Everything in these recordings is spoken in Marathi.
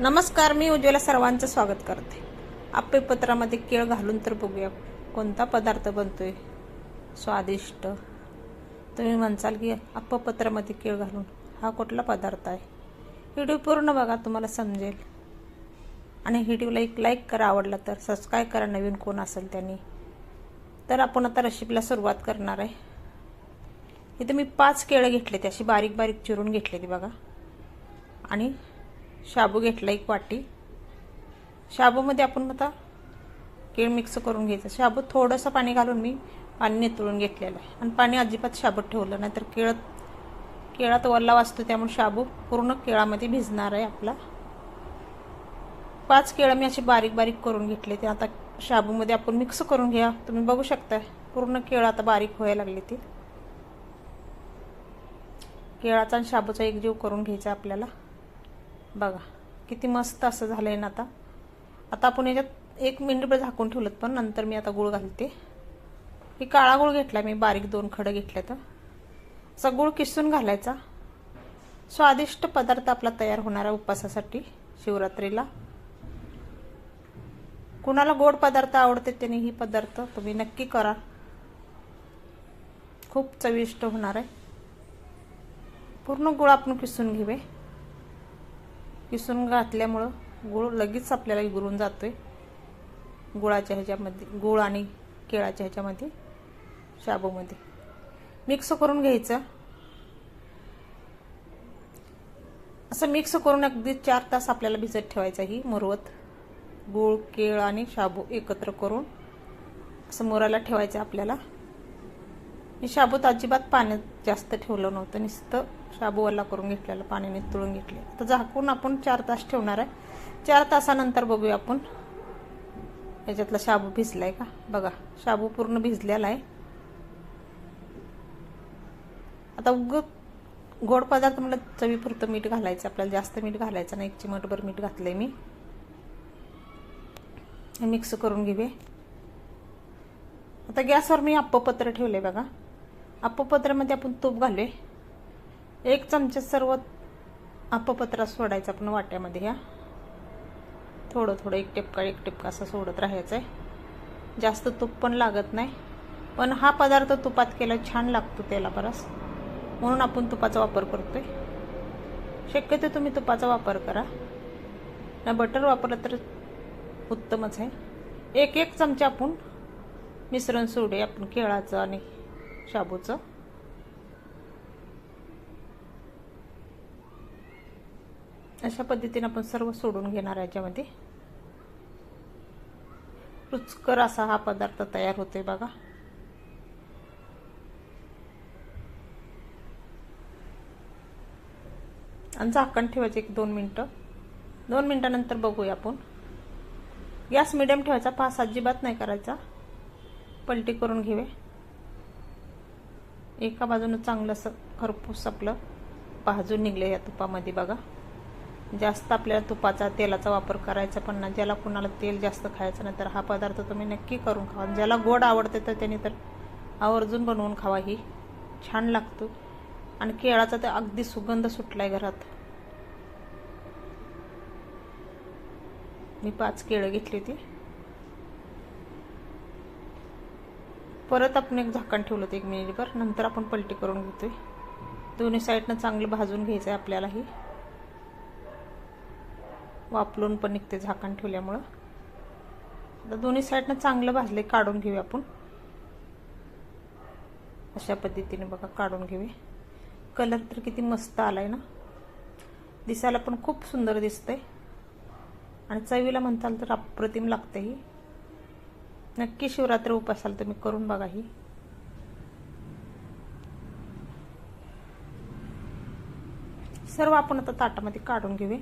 नमस्कार मी उज्ज्वला सर्वांचं स्वागत करते. आप्पे पत्रामध्ये केळ घालून तर बघूया कोणता पदार्थ बनतोय. स्वादिष्ट. तुम्ही म्हणसाल की पत्रामध्ये केळ घालून हा कुठला पदार्थ आहे? व्हिडिओ पूर्ण बघा तुम्हाला समजेल. आणि व्हिडिओला एक लाईक करा आवडला तर सबस्क्राईब करा नवीन कोण असेल त्यांनी. तर आपण आता रेसिपीला सुरुवात करणार आहे. इथे मी पाच केळं घेतले ते अशी बारीक बारीक चिरून घेतलेली बघा. आणि शाबू घेतला एक वाटी. शाबूमध्ये आपण आता केळ मिक्स करून घ्यायचं. शाबू थोडंसं पाणी घालून मी पाणी नितळून घेतलेलं आहे. आणि पाणी अजिबात शाबूत ठेवलं नाही तर केळात वल्ला वाचतो त्यामुळे शाबू पूर्ण केळामध्ये भिजणार आहे आपला. पाच केळं मी अशी बारीक बारीक करून घेतले ते. आता शाबूमध्ये आपण मिक्स करून घ्या. तुम्ही बघू शकता पूर्ण केळं आता बारीक व्हायला लागली ती. केळाचा आणि शाबूचा एक जीव करून घ्यायचा आपल्याला. बघा किती मस्त असं झालं आहे ना आता. आता आपण याच्यात एक मिनिटभर झाकून ठेवलं पण नंतर मी आता गुळ घालते. ही काळा गुळ घेतला मी बारीक दोन खडं घेतले तर असा गुळ किसून घालायचा. स्वादिष्ट पदार्थ आपला तयार होणार आहे उपवासासाठी शिवरात्रीला. कुणाला गोड पदार्थ आवडते त्याने ही पदार्थ तुम्ही नक्की करा. खूप चविष्ट होणार आहे. पूर्ण गुळ आपण किसून घेवे किसून घातल्यामुळं गुळ लगेच आपल्याला गुरून जातो आहे गुळाच्या ह्याच्यामध्ये गुळ आणि केळाच्या ह्याच्यामध्ये शाबूमध्ये. मिक्स करून घ्यायचं. असं मिक्स करून अगदी चार तास आपल्याला भिजत ठेवायचं ही मुरवत. गूळ केळ आणि शाबू एकत्र करून असं मुराला ठेवायचं आपल्याला. मी शाबूत अजिबात पाण्यात जास्त ठेवलं नव्हतं. नुसतं शाबूवाला करून घेतलेलं पाणी नितळून घेतले तर झाकून आपण चार तास ठेवणार आहे. चार तासानंतर बघूया आपण. याच्यातला शाबू भिजलाय का? बघा शाबू पूर्ण भिजलेला आहे. आता उग गोड पदार्थ मला चवीपुरतं मीठ घालायचं. आपल्याला जास्त मीठ घालायचं नाही. एक चिमटभर मीठ घातलंय मी. मिक्स करून घेऊया. आता गॅसवर मी अप्पपत्र ठेवले बघा. अप्पपत्रामध्ये आपण तूप घालूया. एक चमचा सर्व अप्पपत्रा सोडायचं आपण वाट्यामध्ये ह्या. थोडं थोडं एक टिपका एक टिपका असं सोडत राहायचं आहे जास्त तूप पण लागत नाही. पण हा पदार्थ तुपात केला छान लागतो त्याला बराच म्हणून आपण तुपाचा वापर करतोय. शक्यतो तुम्ही तुपाचा वापर करा. ना बटर वापरलं तर उत्तमच आहे. एक एक चमचा आपण मिश्रण सोडूया. आपण केळाचं आणि शाबूचं. अशा पद्धतीने आपण सर्व सोडून घेणार याच्यामध्ये. रुचकर असा हा पदार्थ तयार होतोय बघा. आणि झाकण ठेवायचं एक दोन मिनटं. दोन मिनटानंतर बघूया आपण. गॅस मिडियम ठेवायचा पास अजिबात नाही करायचा. पलटी करून घेऊया. एका बाजूनं चांगलं असं खरपूस आपलं भाजून निघलं या तुपामध्ये बघा. जास्त आपल्याला तुपाचा तेलाचा वापर करायचा पण ना ज्याला कुणाला तेल जास्त खायचं नाही तर हा पदार्थ तुम्ही नक्की करून खावा. ज्याला गोड आवडते तर त्याने तर आवर्जून बनवून खावा. ही छान लागतो. आणि केळाचा तर अगदी सुगंध सुटलाय घरात. मी पाच केळं घेतली ती. परत आपण एक झाकण ठेवलं होतं एक मिनिटभर. नंतर आपण पलटी करून घेतोय. दोन्ही साईडनं चांगलं भाजून घ्यायचं आहे आपल्याला ही वापरून पण निघते झाकण ठेवल्यामुळं. आता दोन्ही साईडनं चांगलं भाजले काढून घेऊया आपण. अशा पद्धतीने बघा काढून घेऊ कलर तर किती मस्त आलाय ना. दिसायला पण खूप सुंदर दिसतंय. आणि चवीला म्हणताल तर अप्रतिम लागते ही नक्की शिवरात्री उपासाल तुम्ही करून बघा ही. सर्व आपण आता ताटामध्ये काढून घेऊया.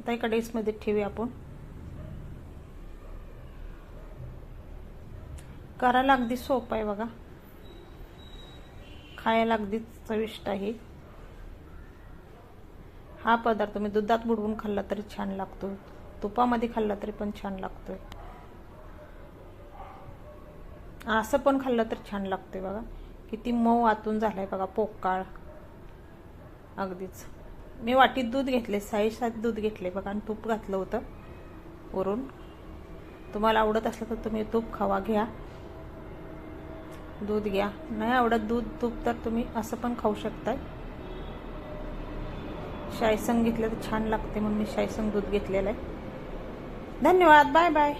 आता एका डेसमध्ये ठेवूया आपण. करायला अगदी सोपं आहे बघा. खायला अगदी चविष्ट आहे. हा पदार्थ तुम्ही दुधात बुडवून खाल्ला तरी छान लागतो तुपामध्ये खाल्ला तरी पण छान लागतोय. असं पण खाल्लं तर छान लागते बघा. किती मऊ आतून झालाय बघा पोकाळ. अगदीच. मी वाटीत दूध घेतले साईसात दूध घेतले बघा आणि तूप घातलं होतं वरून. तुम्हाला आवडत असलं तर तुम्ही तूप खावा घ्या. दूध घ्या. नाही आवडत दूध तूप तर तुम्ही असं पण खाऊ शकताय. शायसंग घेतलं तर छान लागते म्हणून मी शायसंग दूध घेतलेलं आहे. धन्यवाद. Bye bye.